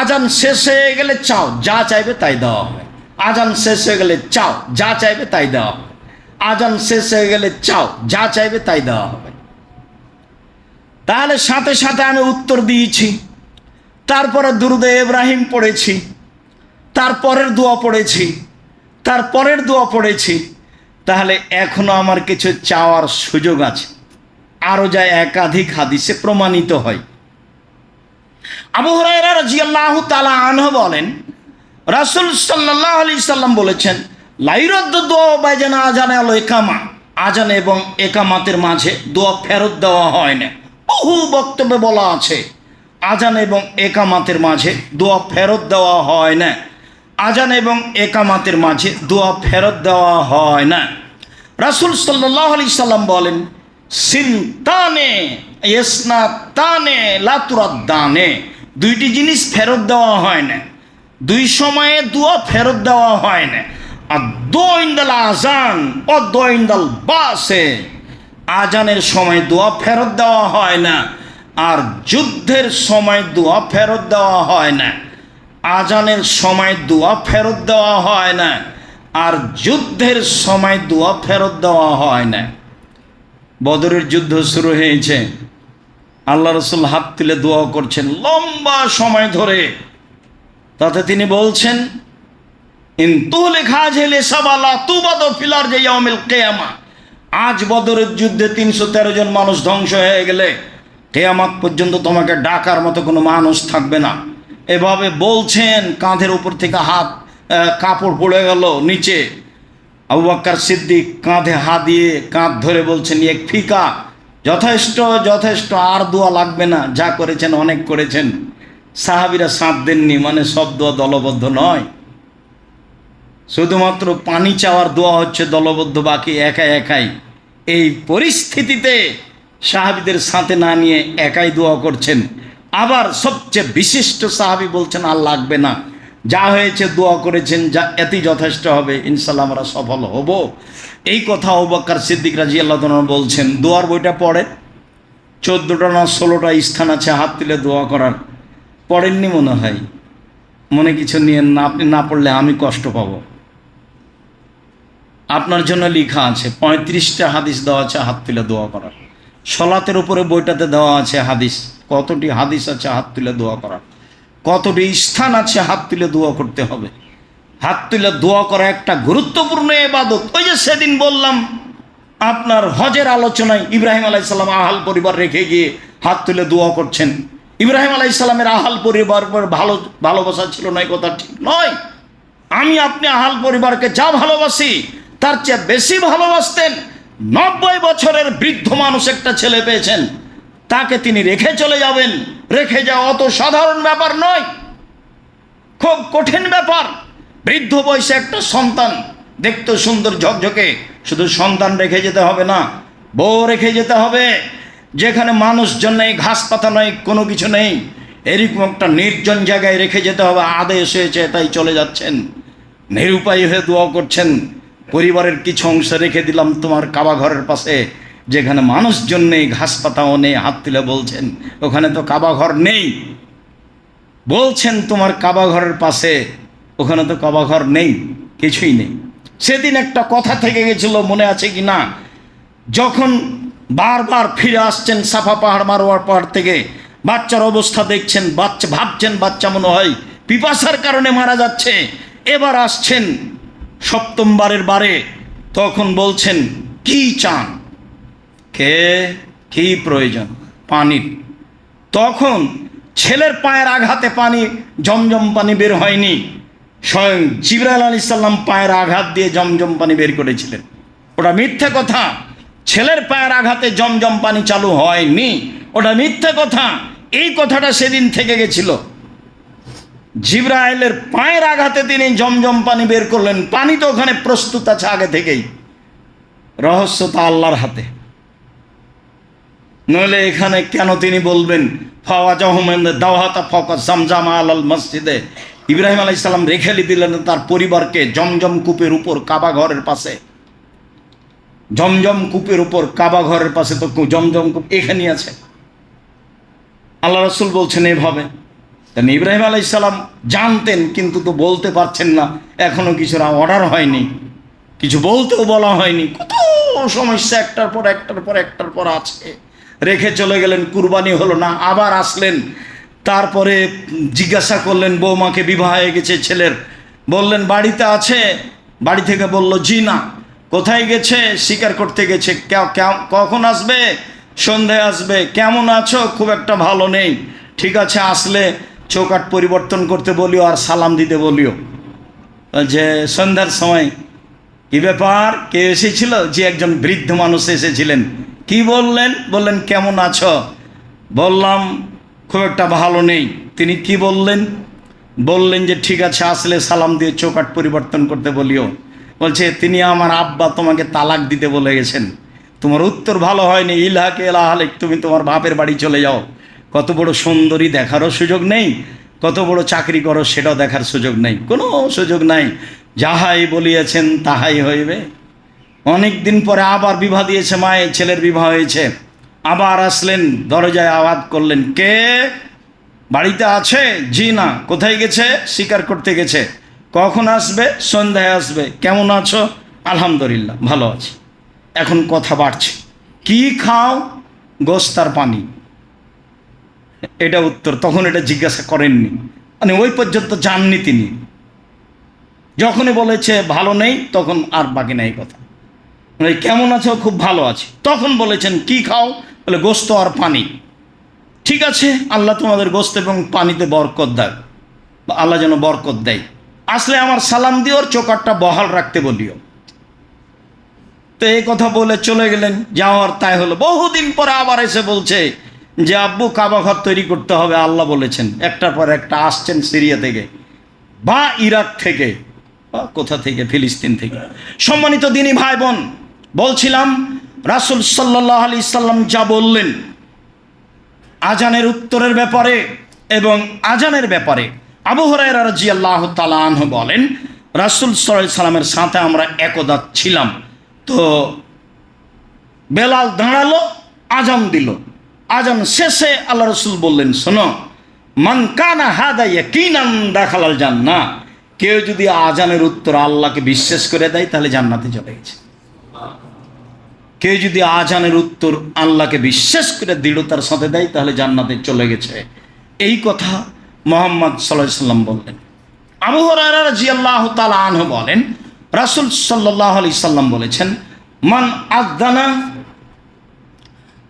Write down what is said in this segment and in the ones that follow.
আজান শেষ হয়ে গেলে চাও, যা চাইবে তাই দেওয়া হবে। আজান শেষ হয়ে গেলে চাও, যা চাইবে তাই দেওয়া হবে। আজান শেষ হয়ে গেলে চাও, যা চাইবে তাই দেওয়া হবে। তাহলে সাথে সাথে আমি উত্তর দিয়েছি। তারপরে দুরুদে ইব্রাহিম পড়েছি। তারপরের দোয়া পড়েছি। তারপরের দোয়া পড়েছি। তাহলে এখনও আমার কিছু চাওয়ার সুযোগ আছে। আরও যা একাধিক হাদিসে প্রমাণিত হয়। আবু হুরায়রা রাজিয়াল্লাহু তাআলা আনহু বলেন, রাসূল সাল্লাল্লাহু আলাইহি সাল্লাম বলেছেন, লাইরদ্দ দোয়া বাইজানা আজানে আলো একামা আজান এবং একামাতের মাঝে দোয়া ফেরত দেওয়া হয় না। বহু বক্তব্যে বলা আছে, আজান এবং একামাতের মাঝে দোয়া ফেরত দেওয়া হয় না। আজান এবং একামাতের মাঝে দোয়া ফেরত দেওয়া হয় না। রাসূল সাল্লাল্লাহু আলাইহি সাল্লাম বলেন, সিনতানে ইসনা তানে লাতুরাদ্দানে দুইটি জিনিস ফেরত দেওয়া হয় না। দুই সময়ে দুয়া ফেরত দেওয়া হয় না। আর দোইন্দাল আজান ও দোইন্দাল বাসে। আজানের সময় দোয়া ফেরত দেওয়া হয় না। আর যুদ্ধের সময় দোয়া ফেরত দেওয়া হয় না। আজানের সময় দোয়া ফেরত দেওয়া হয় না। আর যুদ্ধের সময় দোয়া ফেরত দেওয়া হয় না। বদরের যুদ্ধ শুরু হয়েছে। আল্লাহ রসুল হাত তুলে দোয়া করছেন লম্বা সময় ধরে। তাতে তিনি বলছেন আজ বদরের যুদ্ধে তিনশো তেরো জন মানুষ ধ্বংস হয়ে গেলে কেয়ামাত পর্যন্ত তোমাকে ডাকার মতো কোনো মানুষ থাকবে না। এভাবে বলছেন, কাঁধের উপর থেকে হাত কাপড় পড়ে গেল নিচে। আবু বাক্কার সিদ্দিক কাঁধে হাত দিয়ে কাঁধ ধরে বলছেন, এক ফিকা যথেষ্ট যথেষ্ট, আর দোয়া লাগবে না। যা করেছেন, অনেক করেছেন। সাহাবিরা সাঁত দেননি মানে সব দোয়া দলবদ্ধ নয়। শুধুমাত্র পানি চাওয়ার দোয়া হচ্ছে দলবদ্ধ, বাকি একা একাই। এই পরিস্থিতিতে সাহাবিদের সাথে না নিয়ে একাই দোয়া করছেন। আবার সবচেয়ে বিশিষ্ট সাহাবি বলছেন, আর লাগবে না। যা হয়েছে দোয়া করেছেন, যা এতই যথেষ্ট হবে ইনশাল্লাহ আমরা সফল হব। এই কথা ওবাক্কার সিদ্দিক রাজি আল্লাহ বলছেন, দোয়ার বইটা পড়ে। চোদ্দোটা না ষোলোটা স্থান আছে, হাত তুলে দোয়া করার। পড়েননি মনে হয়। মনে কিছু নিয়ে না, আপনি না পড়লে আমি কষ্ট পাব। আপনার জন্য লেখা আছে, পঁয়ত্রিশটা হাদিস দেওয়া আছে, হাত তুলে দোয়া করার। সলাতের উপরে বইটাতে দেওয়া আছে হাদিস। কতটি হাদিস আছে, হাত তুলে দোয়া করার। কতটি স্থান আছে হাত তুলে দোয়া করতে হবে? হাত তুলে দোয়া করা একটা গুরুত্বপূর্ণ এবাদত ওই যে সেদিন বললাম, আপনার হজের আলোচনায় ইব্রাহিম আলাইসাল্লাম আহাল পরিবার রেখে গিয়ে হাত তুলে দোয়া করছেন। ইব্রাহিম আলাইসাল্লামের আহাল পরিবার ভালো, ভালোবাসা ছিল না কথা ঠিক নয়। আমি আপনি আহাল পরিবারকে যা ভালোবাসি, তার চেয়ে বেশি ভালোবাসতেন। নব্বই বছরের বৃদ্ধ মানুষ একটা ছেলে পেয়েছেন। তাকে তিনি রেখে চলে যাবেন। রেখে যাওয়া অত সাধারণ ব্যাপার নয়। খুব কঠিন ব্যাপার। বৃদ্ধ বয়সে একটা সন্তান। দেখতে সুন্দর ঝকঝকে। শুধু সন্তান রেখে যেতে হবে না, বউ রেখে যেতে হবে। যেখানে মানুষজন নেই ঘাস পাতা নেই, কোনো কিছু নেই, এরকম একটা নির্জন জায়গায় রেখে যেতে হবে। আদেশ হয়েছে, তাই চলে যাচ্ছেন। নিরুপায় হয়ে দোয়া করছেন। পরিবারের কিছু অংশ রেখে দিলাম তোমার কাবা ঘরের পাশে। যেখানে মানুষজন নেই ঘাস পাতাও নেই, হাত তুলে বলছেন, ওখানে তো কাবা ঘর নেই। বলছেন তোমার কাবা ঘরের পাশে, ওখানে তো কাবা ঘর নেই, কিছুই নেই। সেদিন একটা কথা থেকে গেছিল, মনে আছে কি না? যখন বারবার ফিরে আসছেন সাফা পাহাড় মারোয়ার পাহাড় থেকে, বাচ্চার অবস্থা দেখছেন, বাচ্চা, ভাবছেন বাচ্চা মনে হয় পিপাসার কারণে মারা যাচ্ছে। এবার আসছেন সপ্তমবারের বারে, তখন বলছেন, কি চান? কে? কি প্রয়োজন? পানির তখন ছেলের পায়ের আঘাতে পানি, জমজম পানি বের হয়নি। স্বয়ং জিবরাইল আলী সাল্লাম পায়ের আঘাত দিয়ে জমজম পানি বের করেছিলেন। ওটা মিথ্যে কথা। ছেলের পায়ের আঘাতে জমজম পানি চালু হয়নি। ওটা মিথ্যে কথা। এই কথাটা সেদিন থেকে গেছিল। জিব্রাইলের পায়ের আঘাতে তিনি জমজম পানি বের করলেন। পানি তো ওখানে প্রস্তুত আছে আগে থেকেই। রহস্য তা আল্লাহর হাতে। নইলে এখানে কেন তিনি বলবেন? ফাওয়াজ আহমেদ দাওহাতা ফকা জামজামা আল মসজিদে। ইব্রাহিম আলাই সাল্লাম রেখে দিলেন তার পরিবারকে জমজম কূপের উপর, কাবা ঘরের পাশে। জমজম কূপের উপর, কাবা ঘরের পাশে তো জমজম কূপ এখানেই আছে। আল্লাহ রসুল বলছেন এভাবে। তেন ইব্রাহিম আলাইসাল্লাম জানতেন, কিন্তু তো বলতে পারছেন না। এখনও কিছুর অর্ডার হয়নি। কিছু বলতেও বলা হয়নি। কত সমস্যা, একটার পর একটার পর একটার পর আছে। রেখে চলে গেলেন, কুরবানি হলো না, আবার আসলেন। তারপরে জিজ্ঞাসা করলেন, বৌমাকে বিবাহ হয়ে গেছে ছেলের। বললেন, বাড়িতে আছে? বাড়ি থেকে বলল, জি না। কোথায় গেছে? শিকার করতে গেছে। কখন আসবে? সন্ধ্যায় আসবে। কেমন আছো? খুব একটা ভালো নেই। ঠিক আছে, আসলে চৌকাট পরিবর্তন করতে বলিও আর সালাম দিতে বলিও। যে সন্ধ্যার সময়, কি ব্যাপার? কে এসেছিল? যে একজন বৃদ্ধ মানুষ এসেছিলেন। কি বললেন? বললেন, কেমন আছো? বললাম, খুব একটা ভালো নেই। তিনি কি বললেন? বললেন যে, ঠিক আছে, আসলে সালাম দিয়ে চৌকাট পরিবর্তন করতে বলিও। বলছে, তিনি আমার আব্বা তোমাকে তালাক দিতে বলে গেছেন। তোমার উত্তর ভালো হয়নি। ইলাহাকে এলাহালে তুমি তোমার বাপের বাড়ি চলে যাও। কত বড় সুন্দরী দেখারও সুযোগ নেই। কত বড় চাকরি করো, সেটাও দেখার সুযোগ নেই। কোনো সুযোগ নাই। যাহাই বলিয়াছেন, তাহাই হইবে। অনেক দিন পরে আবার বিবাহ দিয়েছে, মায়ের ছেলের বিবাহ হয়েছে। আবার আসলেন, দরজায় আওয়াজ করলেন, কে? বাড়িতে আছে? জি না। কোথায় গেছে? শিকার করতে গেছে। কখন আসবে? সন্ধ্যায় আসবে। কেমন আছো? আলহামদুলিল্লাহ, ভালো আছি। এখন কথা বাড়ছে। কি খাও? গোস্তার পানি। এটা উত্তর, তখন এটা জিজ্ঞাসা করেননি। মানে ওই পর্যন্ত জাননি তিনি। যখনই বলেছে, ভালো নেই, তখন আর বাকি নেই কথা। মানে কেমন আছো? খুব ভালো আছে। তখন বলেছেন, কি খাও? বলে, গোস্ত আর পানি। ঠিক আছে, আল্লাহ তোমাদের গোস্ত এবং পানিতে বরকত দেয় বা, আল্লাহ যেন বরকত দেয়। আসলে আমার সালাম দিও ওর চোকারটা বহাল রাখতে বলিও। তো এই কথা বলে চলে গেলেন, যাওয়ার তাই হলো। বহুদিন পরে আবার এসে বলছে যে, আব্বু, কাবা ঘর তৈরি করতে হবে। আল্লাহ বলেছেন। একটার পর একটা আসছেন সিরিয়া থেকে, বা ইরাক থেকে কোথা থেকে? ফিলিস্তিন থেকে। সম্মানিত দিনী ভাই বোন বলছিলাম, রাসুল সাল্লাহ আলি সাল্লাম যা বললেন, আজানের উত্তরের ব্যাপারে এবং আজানের ব্যাপারে আবু হরাই রাজি আল্লাহ তালাহ বলেন, রাসুল সাল্লাহ সাল্লামের সাথে আমরা একদা ছিলাম। তো বেলাল দাঁড়াল, আজান দিল। আজান শেষে আল্লাহ রসুল বললেন, শোনো, মান কানা হাদা ইয়াকিনান দাখালাল জান্না কেউ যদি আজানের উত্তর আল্লাহকে বিশ্বাস করে দেয়, তাহলে জান্নাতে চলে গেছে। কেউ যদি আজানের উত্তর আল্লাহকে বিশ্বাস করে দৃঢ়তার সাথে দেয়, তাহলে জান্নাতে চলে গেছে। এই কথা মোহাম্মদ সাল্লাম বললেন। আবু হরাজি আল্লাহ আনহ বলেন, রাসুল সাল্লাহ আলি সাল্লাম বলেছেন, মান আদানা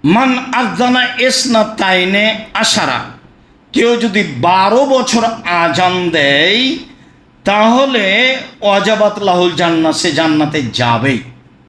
মান আদানা এসনা তাইনে আশারা। কেউ যদি বারো বছর আজান দেয়, তাহলে অজাবাত লাহুল জান্না সে জান্নাতে যাবেই।